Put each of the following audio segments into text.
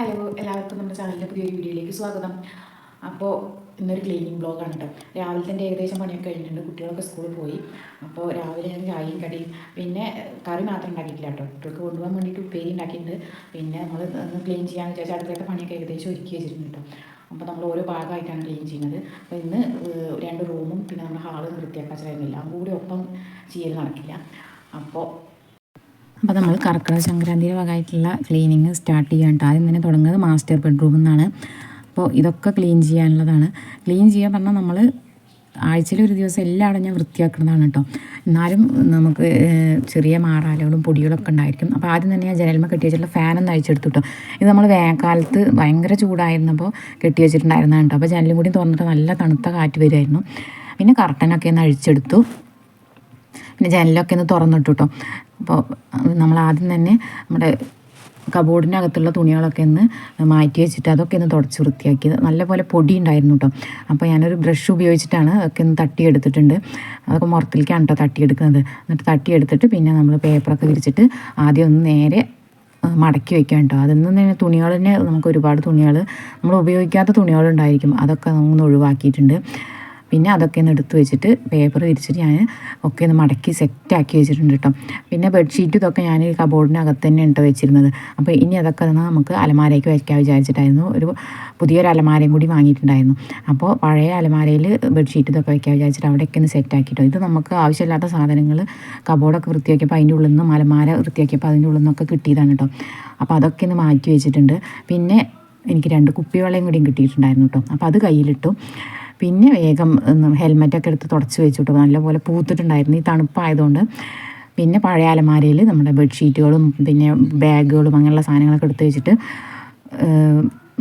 Hello എല്ലാവർക്കും നമ്മുടെ ചാനലിന്റെ പുതിയൊരു വീഡിയോയിലേക്ക് സ്വാഗതം. അപ്പോൾ ഇന്നൊരു ക്ലീനിങ് ബ്ലോഗാണ് കേട്ടോ. രാവിലെ തന്നെ ഏകദേശം പണിയൊക്കെ കഴിഞ്ഞിട്ടുണ്ട്. കുട്ടികളൊക്കെ സ്കൂളിൽ പോയി. അപ്പോൾ രാവിലെ ഞാൻ ചായയും കടിയും പിന്നെ കറി മാത്രം ഉണ്ടാക്കിയിട്ടില്ല കേട്ടോ. കുട്ടികൾക്ക് കൊണ്ടുപോകാൻ വേണ്ടിയിട്ട് ഉപ്പേരി ഉണ്ടാക്കിയിട്ടുണ്ട്. പിന്നെ നമ്മൾ ഒന്ന് ക്ലീൻ ചെയ്യാമെന്ന് വിചാരിച്ചാൽ അടുക്കളത്തെ പണിയൊക്കെ ഏകദേശം ഒരുക്കി വെച്ചിട്ടുണ്ട് കേട്ടോ. അപ്പോൾ നമ്മൾ ഓരോ ഭാഗമായിട്ടാണ് ക്ലീൻ ചെയ്യുന്നത്. അപ്പോൾ ഇന്ന് രണ്ട് റൂമും പിന്നെ നമ്മുടെ ഹാളും വൃത്തിയാക്കാൻ അതും കൂടി ഒപ്പം ചെയ്യൽ നടക്കില്ല. അപ്പോൾ അപ്പോൾ നമ്മൾ കർക്കിടക സംക്രാന്തിയുടെ ഭാഗമായിട്ടുള്ള ക്ലീനിങ് സ്റ്റാർട്ട് ചെയ്യാൻ ആദ്യം തന്നെ തുടങ്ങുന്നത് മാസ്റ്റർ ബെഡ്റൂമിൽ നിന്നാണ് അപ്പോൾ ഇതൊക്കെ ക്ലീൻ ചെയ്യാനുള്ളതാണ്. ക്ലീൻ ചെയ്യാൻ പറഞ്ഞാൽ നമ്മൾ ആഴ്ചയിൽ ഒരു ദിവസം എല്ലായിടും ഞാൻ വൃത്തിയാക്കുന്നതാണ് കേട്ടോ എന്നാലും നമുക്ക് ചെറിയ മാറാലകളും പൊടികളൊക്കെ ഉണ്ടായിരിക്കും. അപ്പോൾ ആദ്യം തന്നെ ഞാൻ ജനൽമ കെട്ടി വെച്ചിട്ടുള്ള ഫാനൊന്ന് അഴിച്ചെടുത്തു കേട്ടോ ഇത് നമ്മൾ വേനൽക്കാലത്ത് ഭയങ്കര ചൂടായിരുന്നപ്പോൾ കെട്ടി വെച്ചിട്ടുണ്ടായിരുന്നതാണ് കേട്ടോ അപ്പോൾ ജനലും കൂടി തുറന്നിട്ട് നല്ല തണുത്ത കാറ്റ് വരുമായിരുന്നു പിന്നെ കർട്ടനൊക്കെ ഒന്ന് അഴിച്ചെടുത്തു. പിന്നെ ജനലൊക്കെ ഒന്ന് തുറന്നിട്ടു കേട്ടോ അപ്പോൾ നമ്മൾ ആദ്യം തന്നെ നമ്മുടെ കബോർഡിനകത്തുള്ള തുണികളൊക്കെ ഒന്ന് മാറ്റി വെച്ചിട്ട് അതൊക്കെ ഒന്ന് തുടച്ച് വൃത്തിയാക്കിയത് നല്ലപോലെ പൊടി ഉണ്ടായിരുന്നു കേട്ടോ അപ്പോൾ ഞാനൊരു ബ്രഷ് ഉപയോഗിച്ചിട്ടാണ് അതൊക്കെ ഒന്ന് തട്ടിയെടുത്തിട്ടുണ്ട്. അതൊക്കെ മുറത്തിലേക്കാണ് കേട്ടോ തട്ടിയെടുക്കുന്നത്. എന്നിട്ട് തട്ടിയെടുത്തിട്ട് പിന്നെ നമ്മൾ പേപ്പറൊക്കെ വിരിച്ചിട്ട് ആദ്യം ഒന്ന് നേരെ മടക്കി വെക്കാം കേട്ടോ അതിൽ നിന്ന് തന്നെ തുണികൾ തന്നെ നമുക്ക് ഒരുപാട് തുണികൾ നമ്മൾ ഉപയോഗിക്കാത്ത തുണികളുണ്ടായിരിക്കും. അതൊക്കെ നമ്മൾ ഒഴിവാക്കിയിട്ടുണ്ട്. പിന്നെ അതൊക്കെ ഒന്ന് എടുത്ത് വെച്ചിട്ട് പേപ്പർ വിരിച്ചിട്ട് ഞാൻ ഒക്കെ ഒന്ന് മടക്കി സെറ്റാക്കി വെച്ചിട്ടുണ്ട് കേട്ടോ പിന്നെ ബെഡ്ഷീറ്റ് ഇതൊക്കെ ഞാൻ ഈ കബോർഡിനകത്ത് തന്നെ ഇട്ട് വെച്ചിരുന്നത്. അപ്പോൾ ഇനി അതൊക്കെ നമുക്ക് അലമാരയ്ക്ക് വയ്ക്കാൻ വിചാരിച്ചിട്ടായിരുന്നു. ഒരു പുതിയൊരു അലമാരയും കൂടി വാങ്ങിയിട്ടുണ്ടായിരുന്നു. അപ്പോൾ പഴയ അലമാരയിൽ ബെഡ്ഷീറ്റ് ഇതൊക്കെ വയ്ക്കാൻ വിചാരിച്ചിട്ട് അവിടെയൊക്കെ ഒന്ന് സെറ്റാക്കിയിട്ടോ ഇത് നമുക്ക് ആവശ്യമില്ലാത്ത സാധനങ്ങൾ കബോർഡൊക്കെ വൃത്തിയാക്കിയപ്പോൾ അതിന്റെ ഉള്ളിൽ നിന്നും അലമാര വൃത്തിയാക്കിയപ്പോൾ അതിന്റെ ഉള്ളിൽ നിന്നൊക്കെ കിട്ടിയതാണ് കേട്ടോ അപ്പോൾ അതൊക്കെ ഒന്ന് മാറ്റി വെച്ചിട്ടുണ്ട്. പിന്നെ എനിക്ക് രണ്ട് കുപ്പിവെള്ളയും കൂടിയും കിട്ടിയിട്ടുണ്ടായിരുന്നു കേട്ടോ അപ്പോൾ അത് കയ്യിലിട്ടു. പിന്നെ വേഗം ഹെൽമെറ്റൊക്കെ എടുത്ത് തുടച്ച് വെച്ചിട്ട് നല്ലപോലെ പൂത്തിട്ടുണ്ടായിരുന്നു ഈ തണുപ്പായതുകൊണ്ട്. പിന്നെ പഴയ അലമാരയിൽ നമ്മുടെ ബെഡ്ഷീറ്റുകളും പിന്നെ ബാഗുകളും അങ്ങനെയുള്ള സാധനങ്ങളൊക്കെ എടുത്ത് വെച്ചിട്ട്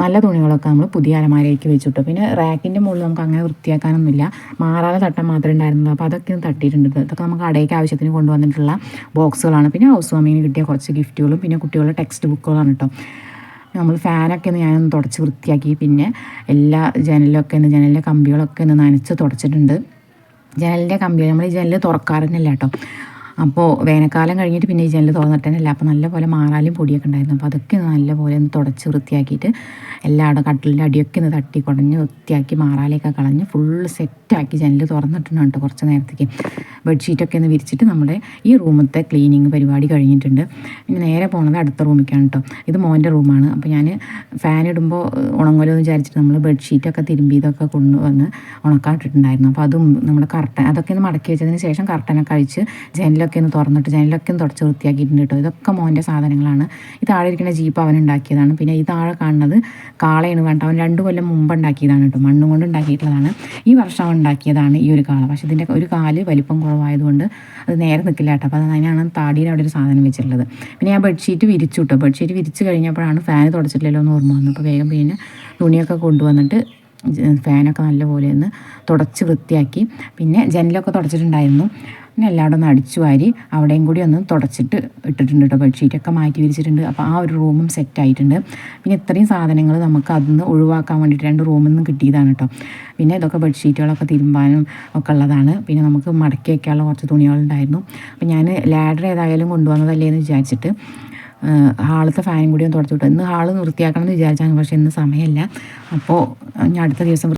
നല്ല തുണികളൊക്കെ നമ്മൾ പുതിയ അലമാരയ്ക്ക് വെച്ചിട്ടു. പിന്നെ റാക്കിന്റെ മുകളിൽ നമുക്ക് അങ്ങനെ വൃത്തിയാക്കാനൊന്നുമില്ല. മാറാതെ തട്ടം മാത്രമേ ഉണ്ടായിരുന്നുള്ളൂ. അപ്പോൾ അതൊക്കെ ഒന്ന് തട്ടിയിട്ടുണ്ട്. അതൊക്കെ നമുക്ക് അടയ്ക്ക് ആവശ്യത്തിന് കൊണ്ടുവന്നിട്ടുള്ള ബോക്സുകളാണ് പിന്നെ ഹൗസ് വാമിങ്ങിന് കിട്ടിയ കുറച്ച് ഗിഫ്റ്റുകളും പിന്നെ കുട്ടികളുടെ ടെക്സ്റ്റ് ബുക്കുകളാണ് കേട്ടോ. നമ്മൾ ഫാനൊക്കെ ഒന്ന് ഞാനൊന്ന് തുടച്ച് വൃത്തിയാക്കി. പിന്നെ എല്ലാ ജനലൊക്കെ ഒന്ന് ജനലിലെ കമ്പികളൊക്കെ ഒന്ന് നനച്ച് തുടച്ചിട്ടുണ്ട്. ജനലിന്റെ കമ്പികൾ നമ്മൾ ഈ ജനൽ തുറക്കാറന്നല്ല കേട്ടോ. അപ്പോൾ വേനൽക്കാലം കഴിഞ്ഞിട്ട് പിന്നെ ഈ ജനൽ തുറന്നിട്ടല്ല അപ്പോൾ നല്ലപോലെ മാറാലും പൊടിയൊക്കെ ഉണ്ടായിരുന്നു. അപ്പോൾ അതൊക്കെ നല്ലപോലെ ഒന്ന് തുടച്ച് വൃത്തിയാക്കിയിട്ട് എല്ലായിടും കട്ടിലിന്റെ അടിയൊക്കെ ഒന്ന് തട്ടി കുടഞ്ഞ് വൃത്തിയാക്കി മാറാലൊക്കെ കളഞ്ഞ് ഫുള്ള് സെറ്റാക്കി ജനൽ തുറന്നിട്ടുണ്ട് കേട്ടോ കുറച്ച് നേരത്തേക്ക്. ബെഡ്ഷീറ്റൊക്കെ ഒന്ന് വിരിച്ചിട്ട് നമ്മുടെ ഈ റൂമത്തെ ക്ലീനിങ് പരിപാടി കഴിഞ്ഞിട്ടുണ്ട്. ഇനി നേരെ പോകുന്നത് അടുത്ത റൂമിലേക്കാണ് കേട്ടോ ഇത് മോന്റെ റൂമാണ്. അപ്പോൾ ഞാൻ ഫാൻ ഇടുമ്പോൾ ഉണങ്ങുമല്ലോ എന്ന് വിചാരിച്ചിട്ട് നമ്മൾ ബെഡ്ഷീറ്റൊക്കെ തിരുമ്പി ഇതൊക്കെ കൊണ്ടുവന്ന് ഉണക്കാട്ടിട്ടുണ്ടായിരുന്നു. അപ്പോൾ അതും നമ്മുടെ കർട്ടൻ അതൊക്കെ ഒന്ന് മടക്കി വെച്ചതിന് ശേഷം കർട്ടനൊക്കെ അഴിച്ച് ജനലൊക്കെ ഒന്ന് തുറന്നിട്ട് ജനലൊക്കെ ഒന്ന് തുടച്ച് വൃത്തിയാക്കിയിട്ടുണ്ട് കേട്ടോ ഇതൊക്കെ മോന്റെ സാധനങ്ങളാണ്. ഈ താഴെ ഇരിക്കുന്ന ജീപ്പ് അവൻ ഉണ്ടാക്കിയതാണ്. പിന്നെ ഈ താഴെ കാണുന്നത് കാളയാണ് വേണ്ട അവൻ രണ്ട് കൊല്ലം മുമ്പ് ഉണ്ടാക്കിയതാണ് കേട്ടോ മണ്ണും കൊണ്ട് ഉണ്ടാക്കിയിട്ടുള്ളതാണ്. ഈ വർഷം ഉണ്ടാക്കിയതാണ് ഈ ഒരു കാള. പക്ഷേ ഇതിന്റെ ഒരു കാൽ വലിപ്പം കുറവായതുകൊണ്ട് അത് നേരെ നിൽക്കില്ല കേട്ടോ. അപ്പോൾ അതിനാണ് താടിയിൽ അവിടെ ഒരു സാധനം വെച്ചിട്ടുള്ളത്. പിന്നെ ഞാൻ ബെഡ്ഷീറ്റ് വിരിച്ചു കേട്ടോ. ബെഡ്ഷീറ്റ് വിരിച്ച് കഴിഞ്ഞപ്പോഴാണ് ഫാൻ തുടച്ചിട്ടില്ലല്ലോ എന്ന് ഓർമ്മ വന്നു അപ്പോൾ വേഗം പിന്നെ തുണിയൊക്കെ കൊണ്ടുവന്നിട്ട് ഫാനൊക്കെ നല്ലപോലെ ഒന്ന് തുടച്ച് വൃത്തിയാക്കി. പിന്നെ ജനലൊക്കെ തുടച്ചിട്ടുണ്ടായിരുന്നു. പിന്നെ എല്ലായിടും ഒന്ന് അടിച്ചു വാരി അവിടെയും കൂടി ഒന്ന് തുടച്ചിട്ട് ഇട്ടിട്ടുണ്ട് കേട്ടോ ബെഡ്ഷീറ്റൊക്കെ മാറ്റി വിരിച്ചിട്ടുണ്ട്. അപ്പോൾ ആ ഒരു റൂമും സെറ്റ് ആയിട്ടുണ്ട്. പിന്നെ ഇത്രയും സാധനങ്ങൾ നമുക്ക് അതിന്ന് ഒഴിവാക്കാൻ വേണ്ടിയിട്ട് രണ്ട് റൂമിൽ നിന്ന് കിട്ടിയതാണ് കേട്ടോ പിന്നെ ഇതൊക്കെ ബെഡ്ഷീറ്റുകളൊക്കെ തിരുമ്പാനും ഒക്കെ ഉള്ളതാണ്. പിന്നെ നമുക്ക് മടക്കി വയ്ക്കാനുള്ള കുറച്ച് തുണികളുണ്ടായിരുന്നു. അപ്പോൾ ഞാൻ ലാഡർ ഏതായാലും കൊണ്ടുവന്നതല്ലേ എന്ന് വിചാരിച്ചിട്ട് ഹാളത്തെ ഫാനും കൂടി ഒന്ന് തുടച്ചു വിട്ടു. ഇന്ന് ഹാൾ വൃത്തിയാക്കണം എന്ന് വിചാരിച്ചാണ് പക്ഷേ ഇന്ന് സമയമില്ല. അപ്പോൾ ഞാൻ അടുത്ത ദിവസം